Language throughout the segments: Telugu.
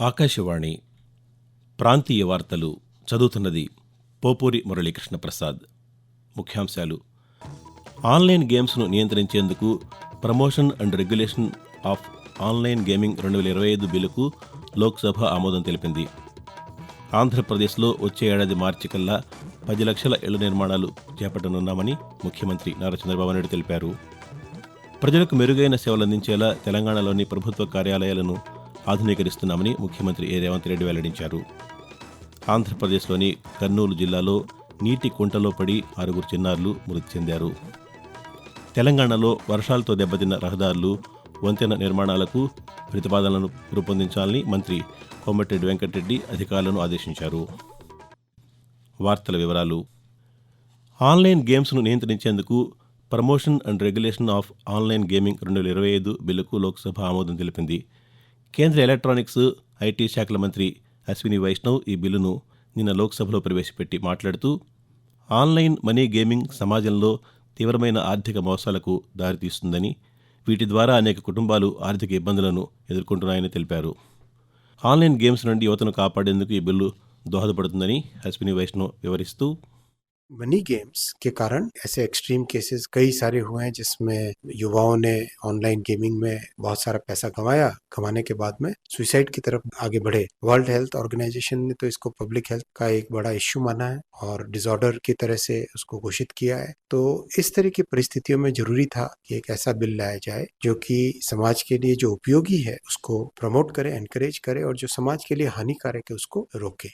ఆకాశవాణి ప్రాంతీయ వార్తలు చదువుతున్నది పోపూరి మురళీకృష్ణ ప్రసాద్ ముఖ్యాంశాలు. ఆన్లైన్ గేమ్స్ను నియంత్రించేందుకు promotion and regulation of online gaming రెండు వేల ఇరవై ఐదు బిల్లుకు లోక్సభ ఆమోదం తెలిపింది. ఆంధ్రప్రదేశ్లో వచ్చే ఏడాది మార్చి కల్లా పది లక్షల ఇళ్ళ నిర్మాణాలు చేపట్టనున్నామని ముఖ్యమంత్రి నారా చంద్రబాబు నాయుడు తెలిపారు. ప్రజలకు మెరుగైన సేవలు అందించేలా తెలంగాణలోని ప్రభుత్వ కార్యాలయాలను ఆధునీకరిస్తున్నామని ముఖ్యమంత్రి ఏ రేవంత్ రెడ్డి వెల్లడించారు. ఆంధ్రప్రదేశ్లోని కర్నూలు జిల్లాలో నీటి కుంటలో పడి ఆరుగురు చిన్నారులు మృతి చెందారు. తెలంగాణలో వర్షాలతో దెబ్బతిన్న రహదారులు వంతెన నిర్మాణాలకు ప్రతిపాదనలను రూపొందించాలని మంత్రి కోమటిరెడ్డి వెంకటరెడ్డి అధికారులను ఆదేశించారు. వార్తల వివరాలు. ఆన్లైన్ గేమ్స్ను నియంత్రించేందుకు promotion and regulation of online gaming రెండు వేల ఇరవై ఐదు బిల్లుకు లోక్సభ ఆమోదం తెలిపింది. కేంద్ర ఎలక్ట్రానిక్స్ ఐటీ శాఖల మంత్రి అశ్విని వైష్ణవ్ ఈ బిల్లును నిన్న లోక్సభలో ప్రవేశపెట్టి మాట్లాడుతూ ఆన్లైన్ మనీ గేమింగ్ సమాజంలో తీవ్రమైన ఆర్థిక మోసాలకు దారితీస్తుందని వీటి ద్వారా అనేక కుటుంబాలు ఆర్థిక ఇబ్బందులను ఎదుర్కొంటున్నాయని తెలిపారు. ఆన్లైన్ గేమ్స్ నుండి యువతను కాపాడేందుకు ఈ బిల్లు దోహదపడుతుందని అశ్విని వైష్ణవ్ వివరిస్తూ मनी गेम्स के कारण ऐसे एक्सट्रीम केसेस कई सारे हुए हैं जिसमें युवाओं ने ऑनलाइन गेमिंग में बहुत सारा पैसा कमाया कमाने के बाद में सुसाइड की तरफ़ आगे बढ़े। वर्ल्ड हेल्थ ऑर्गेनाइजेशन ने तो इसको पब्लिक हेल्थ का एक बड़ा इश्यू माना है और डिसऑर्डर की तरह से उसको घोषित किया है। तो इस तरह की परिस्थितियों में ज़रूरी था कि एक ऐसा बिल लाया जाए जो कि समाज के लिए जो उपयोगी है उसको प्रमोट करे एनकरेज करे और जो समाज के लिए हानिकारक है उसको रोके।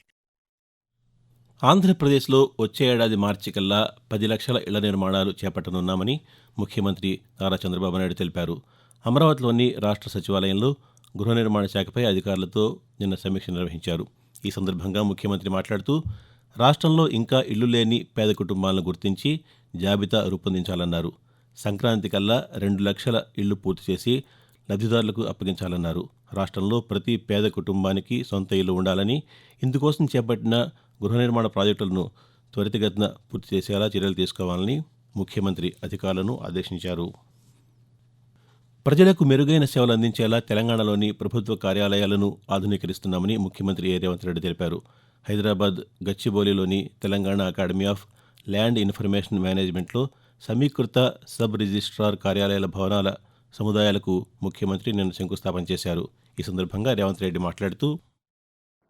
ఆంధ్రప్రదేశ్లో వచ్చే ఏడాది మార్చి కల్లా పది లక్షల ఇళ్ళ నిర్మాణాలు చేపట్టనున్నామని ముఖ్యమంత్రి నారా చంద్రబాబు నాయుడు తెలిపారు. అమరావతిలోని రాష్ట్ర సచివాలయంలో గృహ నిర్మాణ శాఖపై అధికారులతో నిన్న సమీక్ష నిర్వహించారు. ఈ సందర్భంగా ముఖ్యమంత్రి మాట్లాడుతూ రాష్ట్రంలో ఇంకా ఇళ్ళు లేని పేద కుటుంబాలను గుర్తించి జాబితా రూపొందించాలన్నారు. సంక్రాంతి కల్లా రెండు లక్షల ఇళ్ళు పూర్తి చేసి లబ్ధిదారులకు అప్పగించాలన్నారు. రాష్ట్రంలో ప్రతి పేద కుటుంబానికి సొంత ఇల్లు ఉండాలని ఇందుకోసం చేపట్టిన గృహ నిర్మాణ ప్రాజెక్టులను త్వరితగతిన పూర్తి చేసేలా చర్యలు తీసుకోవాలని ముఖ్యమంత్రి అధికారులను ఆదేశించారు. ప్రజలకు మెరుగైన సేవలు అందించేలా తెలంగాణలోని ప్రభుత్వ కార్యాలయాలను ఆధునీకరిస్తున్నామని ముఖ్యమంత్రి ఏ రేవంత్ రెడ్డి తెలిపారు. Hyderabad గచ్చిబౌలిలోని Telangana academy of land information మేనేజ్మెంట్లో సమీకృత సబ్ రిజిస్ట్రార్ కార్యాలయాల భవనాల సముదాయాలకు ముఖ్యమంత్రి నిన్న శంకుస్థాపన చేశారు. ఈ సందర్భంగా రేవంత్ రెడ్డి మాట్లాడుతూ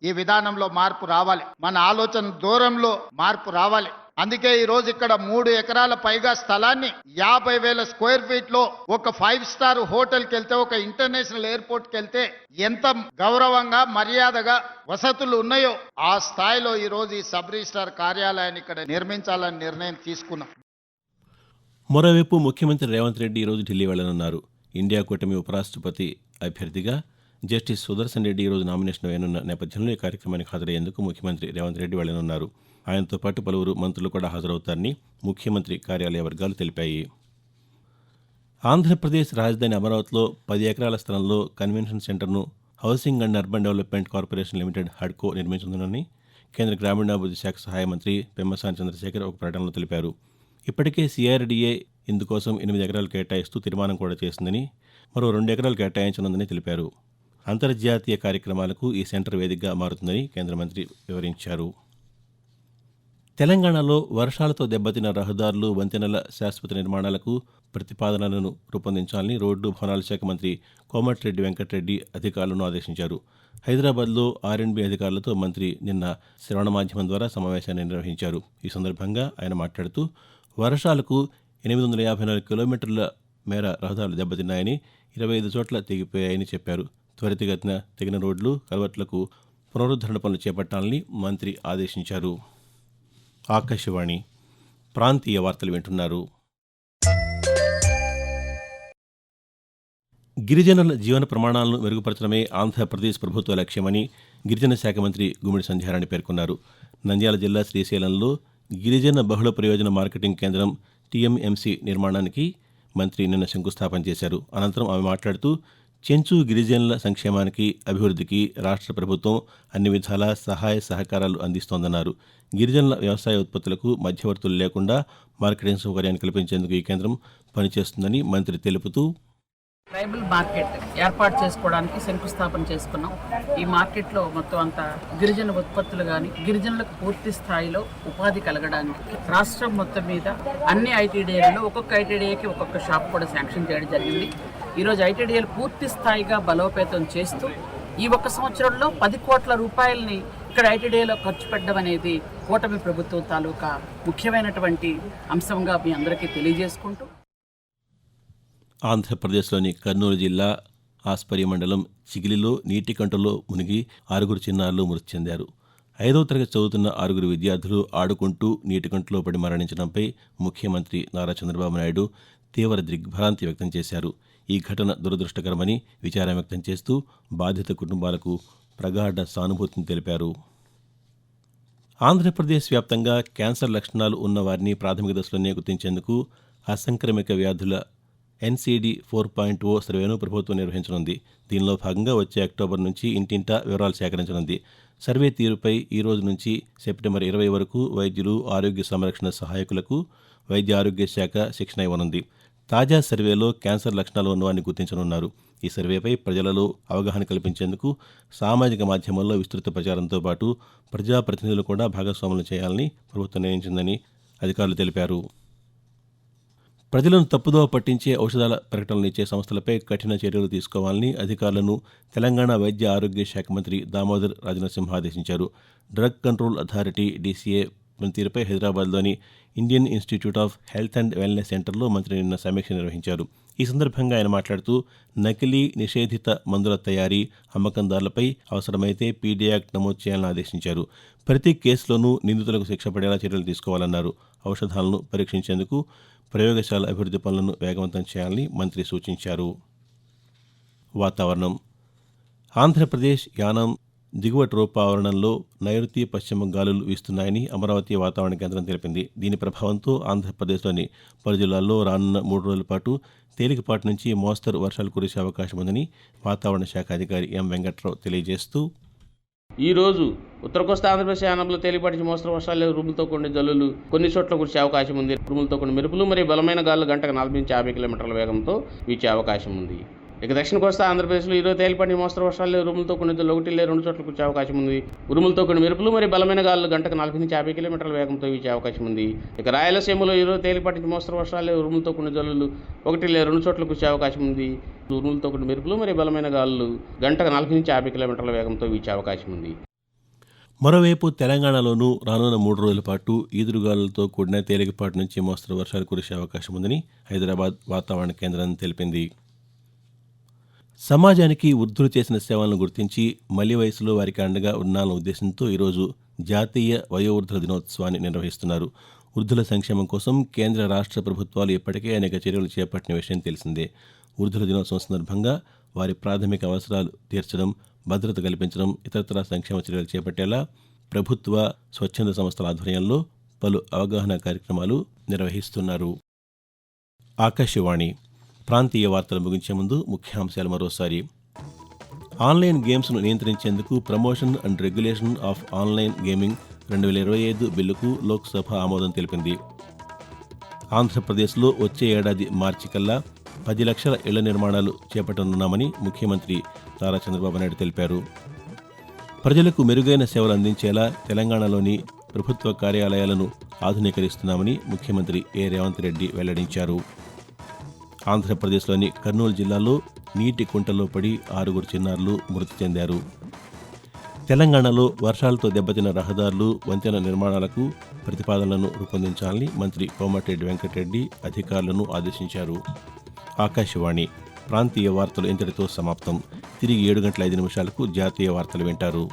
ఈ విధానంలో మార్పు రావాలి. మన ఆలోచన దూరంలో మార్పు రావాలి. అందుకే ఈ రోజు ఇక్కడ మూడు ఎకరాల పైగా స్థలాన్ని యాభై వేల స్క్వేర్ ఫీట్లో ఒక ఫైవ్ స్టార్ హోటల్కి వెళ్తే ఒక ఇంటర్నేషనల్ ఎయిర్పోర్ట్కి వెళ్తే ఎంత గౌరవంగా మర్యాదగా వసతులు ఉన్నాయో ఆ స్థాయిలో ఈ రోజు ఈ సబ్ రిజిస్టార్ కార్యాలయాన్ని ఇక్కడ నిర్మించాలని నిర్ణయం తీసుకున్నాం. మరోవైపు ముఖ్యమంత్రి రేవంత్ రెడ్డి ఈరోజు ఢిల్లీ వెళ్ళనున్నారు ఇండియా కూటమి ఉపరాష్ట్రపతి అభ్యర్థిగా జస్టిస్ సుదర్శన్ రెడ్డి ఈరోజు నామినేషన్ వేయనున్న నేపథ్యంలో ఈ కార్యక్రమానికి హాజరయ్యేందుకు ముఖ్యమంత్రి రేవంత్ రెడ్డి వెళ్ళనున్నారు ఆయనతో పాటు పలువురు మంత్రులు కూడా హాజరవుతారని ముఖ్యమంత్రి కార్యాలయ వర్గాలు తెలిపాయి. ఆంధ్రప్రదేశ్ రాజధాని అమరావతిలో పది ఎకరాల స్థలంలో కన్వెన్షన్ సెంటర్ను housing and urban development corporation limited హడ్కో నిర్మించనుందని కేంద్ర గ్రామీణాభివృద్ధి శాఖ సహాయ మంత్రి పెమ్మసాని చంద్రశేఖర్ ఒక ప్రకటనలో తెలిపారు. ఇప్పటికే సిఆర్డీఏ ఇందుకోసం ఎనిమిది ఎకరాలు కేటాయిస్తూ తీర్మానం కూడా చేసిందని మరో రెండు ఎకరాలు కేటాయించనుందని తెలిపారు. అంతర్జాతీయ కార్యక్రమాలకు ఈ సెంటర్ వేదికగా మారుతుందని కేంద్ర మంత్రి వివరించారు. తెలంగాణలో వర్షాలతో దెబ్బతిన్న రహదారులు వంతెనల శాశ్వత నిర్మాణాలకు ప్రతిపాదనలను రూపొందించాలని రోడ్డు భవనాల శాఖ మంత్రి కోమటిరెడ్డి వెంకటరెడ్డి అధికారులను ఆదేశించారు. హైదరాబాద్లో ఆర్ఎండ్బి అధికారులతో మంత్రి నిన్న శ్రవణ మాధ్యమం ద్వారా సమావేశాన్ని నిర్వహించారు. ఈ సందర్భంగా ఆయన మాట్లాడుతూ వర్షాలకు ఎనిమిది వందల యాభై నాలుగు కిలోమీటర్ల మేర రహదారులు దెబ్బతిన్నాయని ఇరవై ఐదు చోట్ల తెగిపోయాయని చెప్పారు. త్వరితగతిన తగిన రోడ్లు కలవట్లకు పునరుద్ధరణ పనులు చేపట్టాలని మంత్రి ఆదేశించారు. ఆకాశవాణి ప్రాంతీయ వార్తలు వింటున్నారు. గిరిజనుల జీవన ప్రమాణాలను మెరుగుపరచడమే ఆంధ్రప్రదేశ్ ప్రభుత్వ లక్ష్యమని గిరిజన శాఖ మంత్రి గుమిడి సంధ్యారాణి పేర్కొన్నారు. నంద్యాల జిల్లా శ్రీశైలంలో గిరిజన బహుళ ప్రయోజన మార్కెటింగ్ కేంద్రం టీఎంఎంసీ నిర్మాణానికి మంత్రి నిన్న శంకుస్థాపన చేశారు. అనంతరం ఆమె మాట్లాడుతూ చెంచు గిరిజనుల సంక్షేమానికి అభివృద్ధికి రాష్ట్ర ప్రభుత్వం అన్ని విధాలా సహాయ సహకారాలు అందిస్తోందన్నారు. గిరిజనుల వ్యవసాయ ఉత్పత్తులకు మధ్యవర్తులు లేకుండా మార్కెటింగ్ సౌకర్యాన్ని కల్పించేందుకు ఈ కేంద్రం పనిచేస్తుందని మంత్రి తెలుపుతూ ట్రైబల్ మార్కెట్ ఏర్పాటు చేసుకోవడానికి శంకుస్థాపన చేసుకున్నాం. ఈ మార్కెట్లో మొత్తం అంతా గిరిజన ఉత్పత్తులు కానీ గిరిజనులకు పూర్తి స్థాయిలో ఉపాధి కలగడానికి రాష్ట్రం మొత్తం మీద అన్ని ఐటీడీఏలలో ఒక్కొక్క ఐటీడీఏకి ఒక్కొక్క షాప్ కూడా శాంక్షన్ చేయడం జరిగింది. ఈరోజు ఐటీడీఎల్ పూర్తి స్థాయిగా బలోపేతం చేస్తూ ఈ ఒక్క సంవత్సరంలో పది కోట్ల రూపాయలని ఇక్కడ ఐటీడీఏలో ఖర్చు పెట్టడం అనేది కూటమి ప్రభుత్వం తాలూకా ముఖ్యమైనటువంటి అంశంగా మీ అందరికీ తెలియజేసుకుంటూ. ఆంధ్రప్రదేశ్లోని కర్నూలు జిల్లా ఆస్పరి మండలం చిగిలిలో నీటి కంటలో మునిగి ఆరుగురు చిన్నారులు మృతి చెందారు. ఐదవ తరగతి చదువుతున్న ఆరుగురు విద్యార్థులు ఆడుకుంటూ నీటి కంటలో పడి మరణించడంపై ముఖ్యమంత్రి నారా చంద్రబాబు నాయుడు తీవ్ర దిగ్భ్రాంతి వ్యక్తం చేశారు. ఈ ఘటన దురదృష్టకరమని విచారం వ్యక్తం చేస్తూ బాధిత కుటుంబాలకు ప్రగాఢ సానుభూతిని తెలిపారు. ఆంధ్రప్రదేశ్ వ్యాప్తంగా క్యాన్సర్ లక్షణాలు ఉన్న వారిని ప్రాథమిక దశలోనే గుర్తించేందుకు అసంక్రమిక వ్యాధుల ఎన్సీడీ ఫోర్ పాయింట్ ఓ సర్వేను ప్రభుత్వం నిర్వహించనుంది. దీనిలో భాగంగా వచ్చే అక్టోబర్ నుంచి ఇంటింటా వివరాలు సేకరించనుంది. సర్వే తీరుపై ఈ రోజు నుంచి సెప్టెంబర్ ఇరవై వరకు వైద్యులు ఆరోగ్య సంరక్షణ సహాయకులకు వైద్య ఆరోగ్య శాఖ శిక్షణ ఇవ్వనుంది. తాజా సర్వేలో క్యాన్సర్ లక్షణాలు ఉన్నవాన్ని గుర్తించనున్నారు. ఈ సర్వేపై ప్రజలలో అవగాహన కల్పించేందుకు సామాజిక మాధ్యమాల్లో విస్తృత ప్రచారంతో పాటు ప్రజాప్రతినిధులు కూడా భాగస్వాములు చేయాలని ప్రభుత్వం నిర్ణయించిందని అధికారులు తెలిపారు. ప్రజలను తప్పుదోవ పట్టించే ఔషధాల ప్రకటనలు ఇచ్చే సంస్థలపై కఠిన చర్యలు తీసుకోవాలని అధికారులను తెలంగాణ వైద్య ఆరోగ్య శాఖ మంత్రి దామోదర్ రాజనరసింహ ఆదేశించారు. డ్రగ్ కంట్రోల్ అథారిటీ డీసీఏ పనితీరుపై హైదరాబాద్లోని Indian institute of health and wellness సెంటర్లో మంత్రి నిన్న సమీక్ష నిర్వహించారు. ఈ సందర్భంగా ఆయన మాట్లాడుతూ నకిలీ నిషేధిత మందుల తయారీ అమ్మకందారులపై అవసరమైతే పీడీ యాక్ట్ నమోదు చేయాలని ఆదేశించారు. ప్రతి కేసులోనూ నిందితులకు శిక్ష పడేలా చర్యలు తీసుకోవాలన్నారు. ఔషధాలను పరీక్షించేందుకు ప్రయోగశాల అభివృద్ధి పనులను వేగవంతం చేయాలని మంత్రి సూచించారు. వాతావరణం. ఆంధ్రప్రదేశ్ యానం దిగువ ట్రోప్ ఆవరణంలో నైరుతి పశ్చిమ గాలులు వీస్తున్నాయని అమరావతి వాతావరణ కేంద్రం తెలిపింది. దీని ప్రభావంతో ఆంధ్రప్రదేశ్లోని పలు జిల్లాల్లో రానున్న మూడు రోజుల పాటు తేలికపాటి నుంచి మోస్తరు వర్షాలు కురిసే అవకాశం ఉందని వాతావరణ శాఖ అధికారి ఎం వెంకట్రావు తెలియజేస్తూ ఈ రోజు ఉత్తర కోస్తా ఆంధ్రప్రదేశ్ యానంలో తేలిపాటి మోస్తరు వర్షాలు ఉరుములతో కొన్ని జల్లులు కొన్ని చోట్ల కురిసే అవకాశం ఉంది. ఉరుములతో కొన్ని మెరుపులు మరియు బలమైన గాలులు గంటకు నలభై నుంచి యాభై కిలోమీటర్ల వేగంతో వీచే అవకాశం ఉంది. ఇక దక్షిణ కోస్తా ఆంధ్రప్రదేశ్లో ఈరోజు తేలిపాటి మోస్తరు వర్షాలు ఉరుములతో కొన్ని జల్లులు ఒకటి లేదా రెండు చోట్ల కురిసే అవకాశం ఉంది. ఉరుములతో కొన్ని మెరుపులు మరియు బలమైన గాలు గంటకు నలభై నుంచి యాభై కిలోమీటర్ల వేగంతో వీచే అవకాశం ఉంది. ఇక రాయలసీమలో ఈరోజు తేలిపాటి మోస్తరు వర్షాలు ఉరుములతో కొన్ని జల్లులు ఒకటి రెండు చోట్ల కురిసే అవకాశం ఉంది. ఉరుములతో కొన్ని మెరుపులు మరియు బలమైన గాలులు గంటకు నలభై నుంచి యాభై కిలోమీటర్ల వేగంతో వీచే అవకాశం ఉంది. మరోవైపు తెలంగాణలోనూ రానున్న మూడు రోజుల పాటు ఈదురుగాలులతో కూడిన తేలికపాటి నుంచి మోస్తరు వర్షాలు కురిసే అవకాశం ఉందని హైదరాబాద్ వాతావరణ కేంద్రం తెలిపింది. సమాజానికి వృద్ధులు చేసిన సేవలను గుర్తించి మలి వయసులో వారికి అండగా ఉండాలన్న ఉద్దేశంతో ఈరోజు జాతీయ వయోవృద్ధుల దినోత్సవాన్ని నిర్వహిస్తున్నారు. వృద్ధుల సంక్షేమం కోసం కేంద్ర రాష్ట్ర ప్రభుత్వాలు ఇప్పటికే అనేక చర్యలు చేపట్టిన విషయం తెలిసిందే. వృద్ధుల దినోత్సవం సందర్భంగా వారి ప్రాథమిక అవసరాలు తీర్చడం భద్రత కల్పించడం ఇతరతర సంక్షేమ చర్యలు చేపట్టేలా ప్రభుత్వ స్వచ్ఛంద సంస్థల ఆధ్వర్యంలో పలు అవగాహన కార్యక్రమాలు నిర్వహిస్తున్నారు. ఆకాశవాణి ప్రాంతీయ వార్తలు ముగించే ముందు ముఖ్యాంశాలు మరోసారి. ఆన్లైన్ గేమ్స్ను నియంత్రించేందుకు promotion and regulation of online gaming రెండు వేల ఇరవై ఐదు బిల్లుకు లోక్సభ ఆమోదం తెలిపింది. ఆంధ్రప్రదేశ్లో వచ్చే ఏడాది మార్చి కల్లా పది లక్షల ఇళ్ళ నిర్మాణాలు చేపట్టనున్నామని ముఖ్యమంత్రి నారా చంద్రబాబు నాయుడు తెలిపారు. ప్రజలకు మెరుగైన సేవలు అందించేలా తెలంగాణలోని ప్రభుత్వ కార్యాలయాలను ఆధునీకరిస్తున్నామని ముఖ్యమంత్రి ఏ రేవంత్ రెడ్డి వెల్లడించారు. ఆంధ్రప్రదేశ్లోని కర్నూలు జిల్లాలో నీటి కుంటలో పడి ఆరుగురు చిన్నారులు మృతి చెందారు. తెలంగాణలో వర్షాలతో దెబ్బతిన్న రహదారులు వంతెన నిర్మాణాలకు ప్రతిపాదనలను రూపొందించాలని మంత్రి కోమటిరెడ్డి వెంకటరెడ్డి అధికారులను ఆదేశించారు. ఆకాశవాణి ప్రాంతీయ వార్తలు ఇంతటితో సమాప్తం. తిరిగి ఏడు గంటల ఐదు నిమిషాలకు జాతీయ వార్తలు వింటారు.